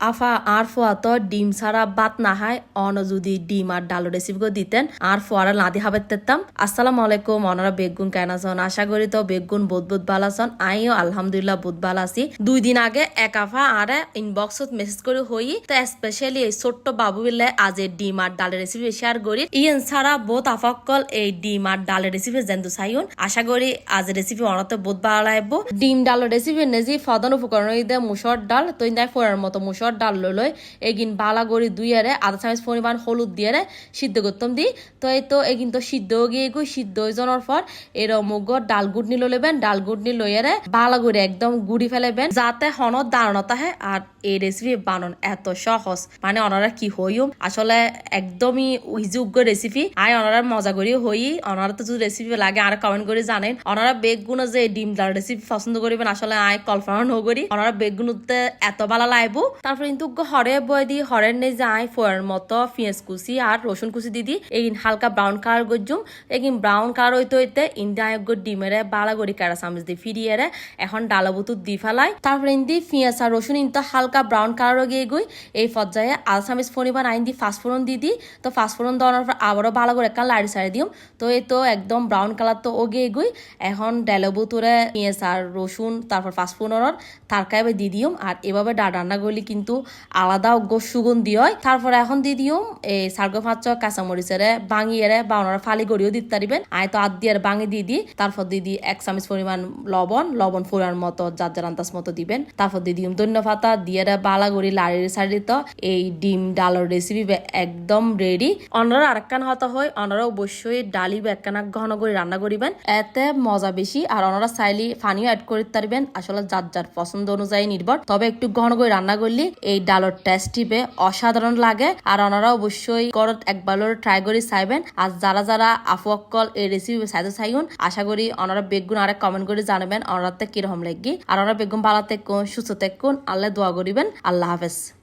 আফা আর ফোয়া তো ডিম ছাড়া ভাত না হয় অন যদি ডিম আর ডাল রেসিপি করে দিতেন আর ফোয়ারা লাদি হাবে তেতাম আসসালামু আলাইকুম, অনারা বেগুন কেন আছেন? আশা করি তো বেগুন বহুত ভালো আছেন। আইও আলহামদুলিল্লাহ বহুত ভালো আছি। দুই দিন আগে এক আফা আর ইনবক্সত মেসেজ করে হই, তো স্পেশালি এই ছোট্ট বাবু বিলে আজ এই ডিম আর ডালের রেসিপি শেয়ার করি। ইয়েন ছাড়া বহুত আফাকল এই ডিম আর ডালের রেসিপি জেন্দু চাইন আশা করি আজ রেসিপি অনাতে বহুত ভালো লাগবো। ডিম ডালের রেসিপি নেজি ফদন উপকরণ দে মুসর ডাল, তো ফোড়ার মতো মুসর ডাল লই এগিন বালা গড়ি দুইয়ারে আধা চামচ পরিমাণ হলুদ দিয়ে সিদ্ধ করতাম দি, তো এই তো এগিন তো সিদ্ধ গিয়ে গই সিদ্ধ হয়ে যাওয়ার পর এর মুগ ডাল গুটনি লইবেন, ডাল গুটনি লইয়ারে বালা করে একদম গুড়ি ফেলেবেন যাতে হনত দাঁড়ানোতা হে আর এই রেসিপি বানান এত সহজ। মানে ওনারা কি হইও আসলে একদমই যোগ্য রেসিপি আয় ওনারা মজা করি হই ওনারা তো যদি রেসিপি লাগে আর কমেন্ট করে জানেন। ওনারা বেগুনো যে ডিম ডাল রেসিপি পছন্দ করিবেন আসলে আয় কল্পনা নগরি ওনারা বেগুনোতে এত ভালো লাগবো তারপর কিন্তু হরে বয় দি হরের নেই যে আয় ফোয়ার মতো পেঁয়াজ কুচি আর রসুন কুচি দিদি। এই হালকা ব্রাউন কালার গজুম এগিন ব্রাউন কালার হইতে হইতে ইন্ডিয়া আয়োগ ডিমেরে বালা গড়ি কারা চামচ দি ফিরিয়ে এখন ডালাবুতু দি ফেলাই। তারপরে ইন্দি পেঁয়াজ আর রসুন ইন্তা হালকা ব্রাউন কালার গিয়ে গই। এই পর্যায়ে আল চামিচ পরিমাণ আইন দি ফাস্টফোড়ন দি দি তো ফাস্টফোড়ন দেওয়ার পর আবারও ভালো করে একটা লাড়ি সারি দিম। তো এই তো একদম ব্রাউন কালার তো ও গিয়ে গই। এখন ডালাবুতুরে পেঁয়াজ আর রসুন তারপর ফাস্টফোড়নের তারকাইবে দি দিম। আর এভাবে ডা রান্না করলে কিন্তু আলাদা অজ্ঞ সুগন্ধি হয়। তারপরে এখন দি দিম এই সার্গ ফাঁচ কাঁচামরিচেরে বাঙিয়ে বা ওনারা ফালি গড়িও দিতে পারিবেন আয় তো আদ দিয়ে বাঙি দিয়ে দি তারপর দিয়ে দি এক চামচ পরিমাণ লবণ লবণ ফোড়ার মতো যার যার আন্দাজ মতো দিবেন। তারপর দিয়ে দিম ধন্য পাতা দিয়ে বালা গড়ি লাড়ির সারি তো, এই ডিম ডালের রেসিপি একদম রেডি অনারা আরেকখান হতা হয় অনারা অবশ্যই ডালি একখানা ঘন করে রান্না করিবেন এতে মজা বেশি আর ওনারা চাইলে পানিও অ্যাড করে পারবেন আসলে যার যার পছন্দ অনুযায়ী নির্ভর তবে একটু ঘন করে রান্না করলে এই ডালর টেস্ট টিপে অসাধারণ লাগে। আর ওনারা অবশ্যই করত একবার ট্রাই করে চাইবেন। আর যারা যারা আফু অক্কল এই রেসিপি চাইতে চাইন আশা করি ওনারা বেগুন আরেক কমেন্ট করে জানাবেন, ওনারাতে কীরকম লাগি। আর ওনারা বেগুন ভালো থাকুন, সুস্থ থাকুন, আল্লাহ দোয়া করিবেন। আল্লাহ হাফেজ।